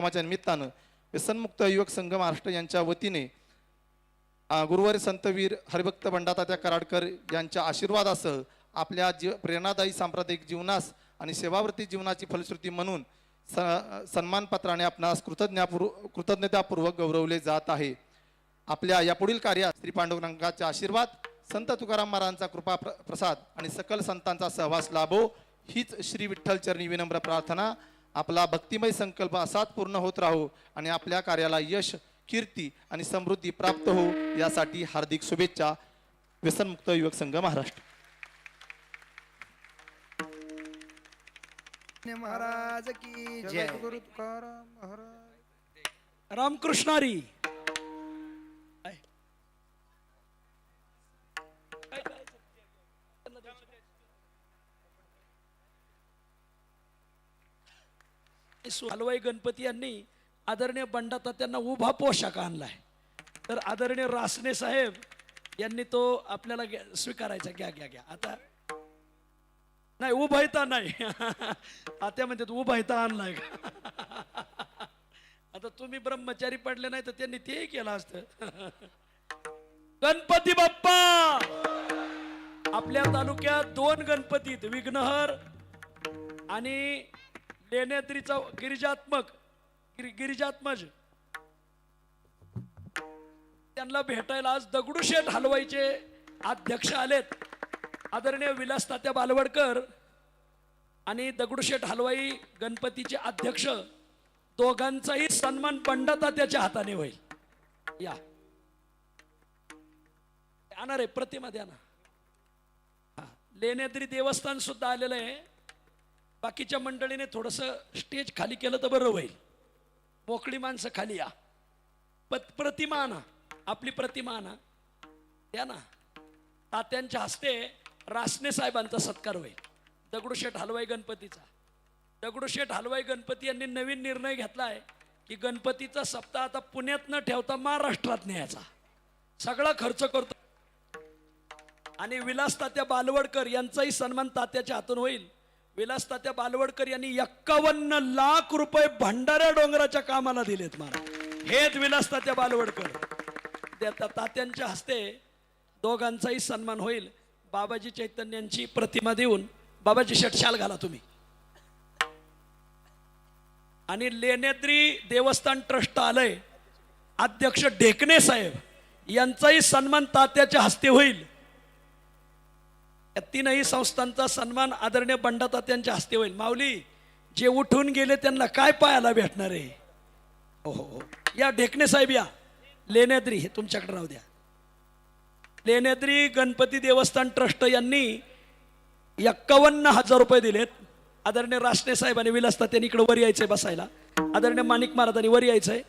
कार्यक्रमाच्या निमित्तानं व्यसनमुक्त युवक संघ महाराष्ट्र यांच्या वतीने गुरुवारी संतवीर हरिभक्त बंडातात्या कराडकर यांच्या आशीर्वादासह आपल्या जीव प्रेरणादायी सांप्रदायिक जीवनास आणि सेवावृत्ती जीवनाची फलश्रुती म्हणून स सन्मानपत्राने आपणास कृतज्ञापूर्व कृतज्ञतापूर्वक गौरवले जात आहे. आपल्या यापुढील कार्यात श्री पांडुरंगाचा आशीर्वाद संत तुकाराम महाराजांचा कृपा प्रसाद आणि सकल संतांचा सहवास लाभो हीच श्री विठ्ठल चरणी विनम्र प्रार्थना. आपला भक्तिमय संकल्प असाच पूर्ण होत राहो आणि आपल्या कार्याला यश कीर्ती आणि समृद्धी प्राप्त हो यासाठी हार्दिक शुभेच्छा व्यसनमुक्त युवक संघ महाराष्ट्र. महाराज की जय. गुरु तुकाराम महाराज रामकृष्णारी हलवाई गणपती यांनी आदरणीय बंडाता त्यांना उभा पोशाख आणलाय. तर आदरणीय रासने साहेब यांनी तो आपल्याला स्वीकारायचा. घ्या घ्या घ्या. आता नाही उभायता नाही. आता म्हणतात उभायता आणलाय का? आता तुम्ही ब्रह्मचारी पडले नाही तर त्यांनी ते केलं असतं. गणपती बाप्पा! आपल्या तालुक्यात दोन गणपती आहेत, विघ्नहर आणि लेण्याद्रीचा गिरिजात्मक गिरि- गिरिजात्मज. त्यांना भेटायला आज दगडूशेठ हलवाईचे अध्यक्ष आलेत. आदरणीय विलास तात्या बालवडकर आणि दगडूशेठ हलवाई गणपतीचे अध्यक्ष दोघांचाही सन्मान पंडता त्याच्या हाताने होईल. या. आणणार आहे प्रतिमा द्या ना. लेण्याद्री देवस्थान सुद्धा आलेलं आहे. बाकीच्या मंडळीने थोडंसं स्टेज खाली केलं तर बरं होईल. मोकळी माणसं खाली या. पत प्रतिमा आणा. आपली प्रतिमा आणा. या ना. तात्यांच्या हस्ते रासने साहेबांचा सत्कार होईल. दगडूशेठ हलवाई गणपतीचा. दगडूशेठ हलवाई गणपती यांनी नवीन निर्णय घेतलाय की गणपतीचा सप्ताह आता पुण्यात न ठेवता महाराष्ट्रात न्यायचा. सगळा खर्च करतो. आणि विलास तात्या बालवडकर यांचाही सन्मान तात्याच्या हातून होईल. विलास तात्या बालवडकर यांनी एक्कावन्न लाख रुपये भंडाऱ्या डोंगराच्या कामाला दिलेत मला हेच विलास तात्या बालवडकर. त्या तात्यांच्या हस्ते दोघांचाही सन्मान होईल. बाबाजी चैतन्यांची प्रतिमा देऊन बाबाजी षटशाल घाला तुम्ही. आणि लेण्याद्री देवस्थान ट्रस्ट आलंय. अध्यक्ष ढेकणे साहेब यांचाही सन्मान तात्याच्या हस्ते होईल. या तीनही संस्थांचा सन्मान आदरणीय बंडातात्यांच्या हस्ते होईल. माऊली जे उठून गेले त्यांना काय पाहायला भेटणार आहे? हो हो हो. या ढेकणे साहेब या. लेण्याद्री हे तुमच्याकडे राहू द्या. लेण्याद्री गणपती देवस्थान ट्रस्ट यांनी एक्कावन्न हजार रुपये दिलेत. आदरणीय राष्ट्रे साहेब आणि विलासता त्यांनी इकडे वर यायचंय बसायला. आदरणीय माणिक महाराजांनी वर यायचंय.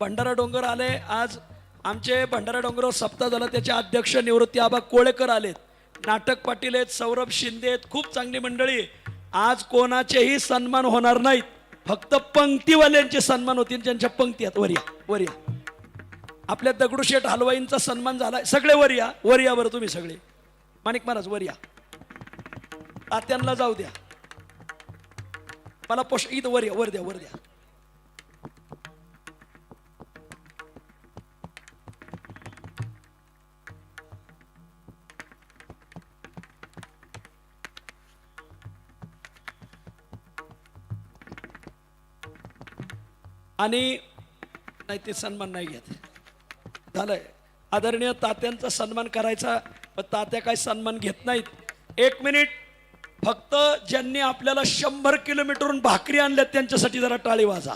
भंडारा डोंगर आले आज आमचे भंडारा डोंगर सप्ताह झाला त्याचे अध्यक्ष निवृत्ती आबा कोळेकर आलेत. नाटक पाटील आहेत सौरभ शिंदे आहेत खूप चांगली मंडळी. आज कोणाचेही सन्मान होणार नाहीत. फक्त पंक्तीवाल्यांचे सन्मान होतील ज्यांच्या पंक्ती आहेत. वर या वर या आपल्या दगडूशेठ हलवाईंचा सन्मान झालाय. सगळे वर या वर या बरं तुम्ही सगळे. माणिक महाराज वर या तात्यांना जाऊ द्या. मला पोष इथं वर या वर द्या वर द्या. आणि नाही ते सन्मान नाही घेत. झालंय. आदरणीय तात्यांचा सन्मान करायचा पण तात्या काय सन्मान घेत नाहीत. एक मिनिट. फक्त ज्यांनी आपल्याला शंभर किलोमीटरहून भाकरी आणल्यात त्यांच्यासाठी जरा टाळी वाजा.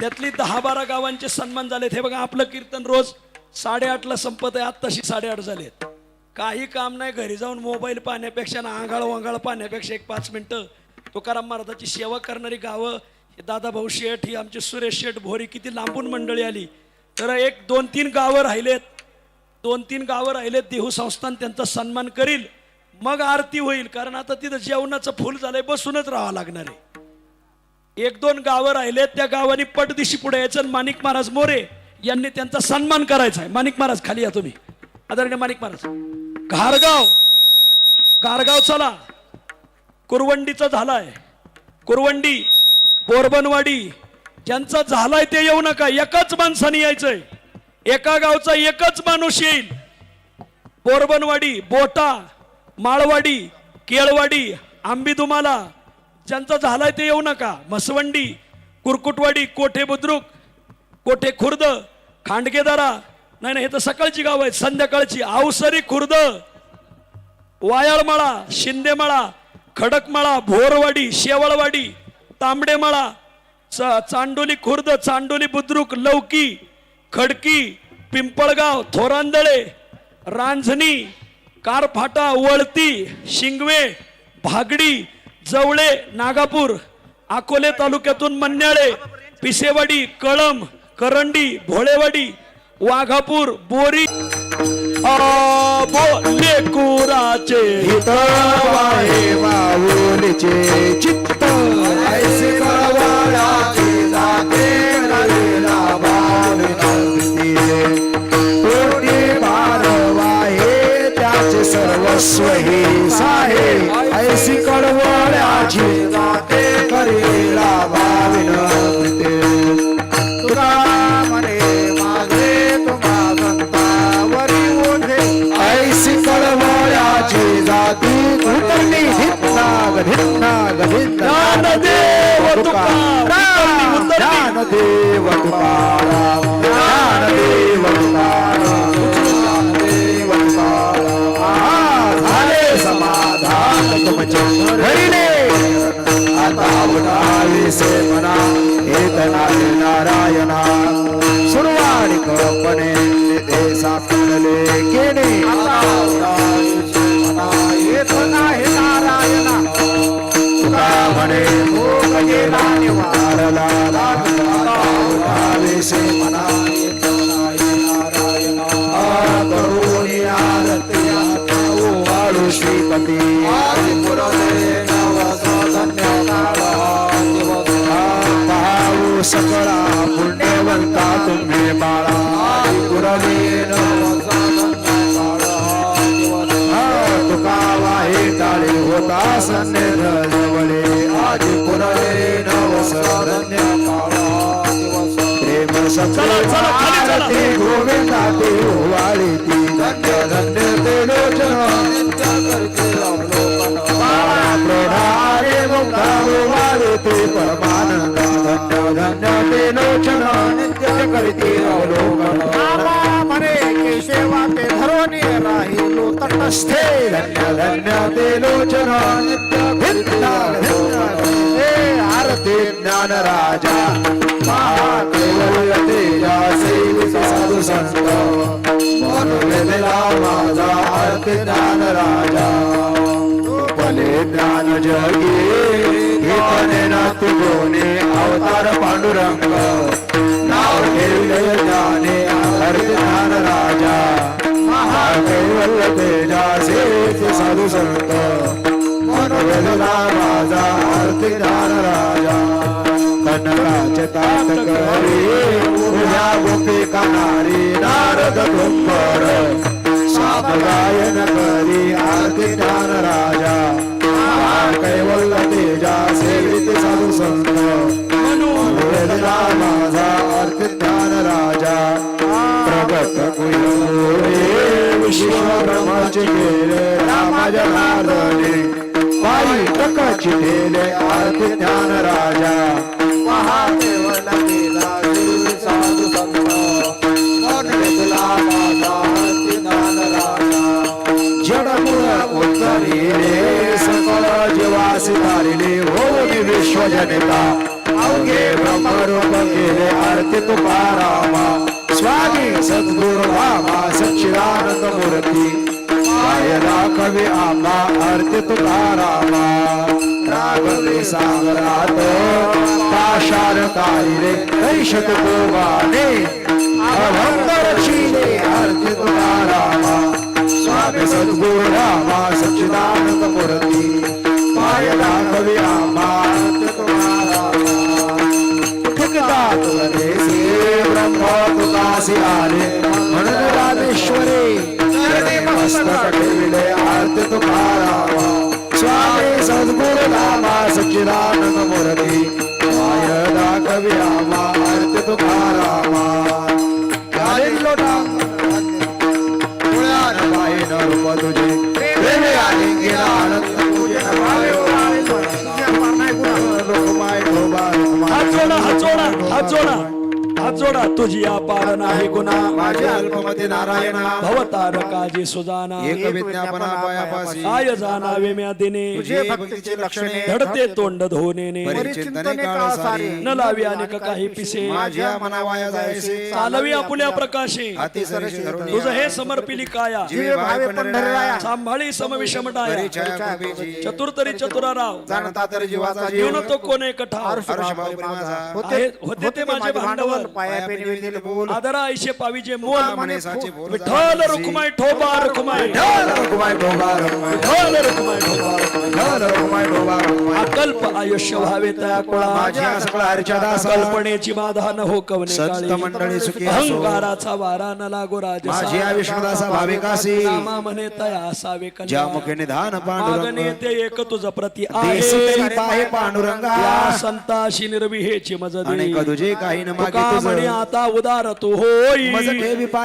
त्यातली दहा बारा गावांचे सन्मान झालेत. हे बघा आपलं कीर्तन रोज साडेआठला संपत आहे आत्ताशी साडेआठ झालेत. काही काम नाही घरी जाऊन मोबाईल पाहण्यापेक्षा ना आंघाळ वांगाळ पाहण्यापेक्षा एक पाच मिनटं. तुकाराम महाराजाची सेवा करणारी गावं दादा दादाभाऊ शेठ ही आमचे सुरेश शेठ भोरी किती लांबून मंडळी आली. तर एक दोन तीन गावं राहिलेत. दोन तीन गावं राहिलेत देहू संस्थान त्यांचा सन्मान करील. मग आरती होईल कारण आता तिथं जेवणाचं फुल झालंय बसूनच राहावं लागणार आहे. एक दोन गावं राहिलेत त्या गावाने पटदिशी पुढे यायचं माणिक महाराज मोरे यांनी त्यांचा सन्मान करायचा आहे. माणिक महाराज खाली या तुम्ही. आदरणीय माणिक महाराज. घारगाव घारगाव चला. कुरवंडीचा झालाय. कुरवंडी. बोरबनवाडी ज्यांचं झालाय ते येऊ नका. एकाच माणसाने यायचंय. एका गावचा एकच माणूस येईल. बोरबनवाडी बोटा माळवाडी केळवाडी आंबी आंबीदुमाला ज्यांचा झालाय ते येऊ नका. मसवंडी कुरकुटवाडी कोठे बुद्रुक कोठे खुर्द खांडगेदारा. नाही नाही हे तर सकाळची गाव आहेत संध्याकाळची. आवसरी खुर्द वायाळमाळा शिंदेमाळा खडकमाळा भोरवाडी शेवळवाडी तांबडेमाळा च चांडोली खुर्द चांडोली बुद्रुक लौकी खडकी पिंपळगाव थोरांदळे रांझणी कारफाटा वळती शिंगवे भागडी जवळे नागापूर अकोले तालुक्यातून मन्याळे पिसेवाडी कळम करंडी भोळेवाडी वाघापूर बोरी. बोले कुराचे हितवाहे माऊलीचे चित्त ऐसे कळवळाचे ज्ञानदेव तुकाराम, ज्ञानदेव तुकाराम ज्ञानदेव तुकाराम ज्ञानदेव तुकाराम आहा, झाले समाधान तुमचे। घरीने। आता उठावी से मना हेतना नारायणा। सुरवाडी कपणे ते सापडले केणे तुका म्हणे भोग गेला निवारला जवळे आजी पुरवे नवस धन्य प्रेम चला, चला, खाली चला. सती गोविंदा ते वाळी ती धन्य धन्य ते लोचन नित्य करते अवलोकन बाळा प्रणारे मुक्ता वाळी ते परमानंद धन्य धन्य ते लोचन नित्य करते अवलोकन. नमस्ते धन्य धन्य ते लोचन हे आरती ज्ञान राजा। महाकेवल साधू संत। माझा आरती ज्ञान राजा। भले ज्ञान जगे घेतने ना तू अवतार पांडुरंग। नाव ठेवले ज्ञाने आरती ज्ञान राजा। महाकेवल तेजा साधू संत. माझा आरती राजा कनकाचे तात करी उभ्या गोपी कानारी नारद साप गायन करी आरती राजा कैवल तेजा सेवित साधू संत वेदना माझा आरती राजा ब्रह्माचे गेले रामा जनार्दने पायी टकाची ठेले आरती ज्ञान राजा. महादेव नदीला साधू संत. मन आरती ज्ञान राजा. जडमुळ उतरिले जीवासी तारिले अवघे ब्रह्मरूप आरती तुकारामा. स्वामी सद्गुरु रामा सच्चिदानंद मूर्ती. पायला कवी आंबा अर्थ तुकारामा रागवे सागरात पाषाण रे? कैशत गोवाने गजानन मुरली पाय दाखवी आमा अर्थ तुकारामा घालील लोटा मुळ्यान पाय रूप तुझे। प्रेमी आलिंगीला आनंद तुझे लोकमाय गोबा हात जोडा हात जोडा हात तुझी अपार नाही गुन्हा. माझ्या अल्पमती नारायणा. भवतारकाजी सुजाना. एक विज्ञापना पायापासी आय जाणावे म्या दिने. तुझे भक्तीचे लक्षणे. धडते तोंड धोनेने. परिचिंतने काळ सारी. न लावी अनेक काही पिसे. माझ्या मनावाया जायसे चालवी आपुल्या प्रकाशे. अति तुझं हे समर्पिली काया. जीवे भावे पंढरराया सांभाळी समविषम डाया. चतुर्तरी चतुराराव. जाणता तर जीवाचा जीव घेऊन तो कोण आहे- होते ते माझे भांडवल. पाया पेनीतील बोल. आदरा ऐशे पाविजे मोल मने साचे बोल विठ्ठल रुक्माई ठोबा विठ्ठल रुक्माई. ठोबा रुक्माई. ढाल रघुमाय ढोबा रघुमाय अकल्प आयुष्य व्हावे तया कुळा माझ्या सकळ कल्पनेची बाधा न हो कवने मंडळी सुखी असो. अहंकाराचा वारा न लागो राज विष्णुदासा भाविकासी. नामा म्हणे तया असावे ज्या मुखे निधान पांडुरंग. ते एक तुझ प्रती देसी आहे तरी पाहे पांडुरंगा. या संताशी निर्विहेची मज अनेक तुझे काही न मागे म्हणे आता उदार तू होई. मज ठेवी पाय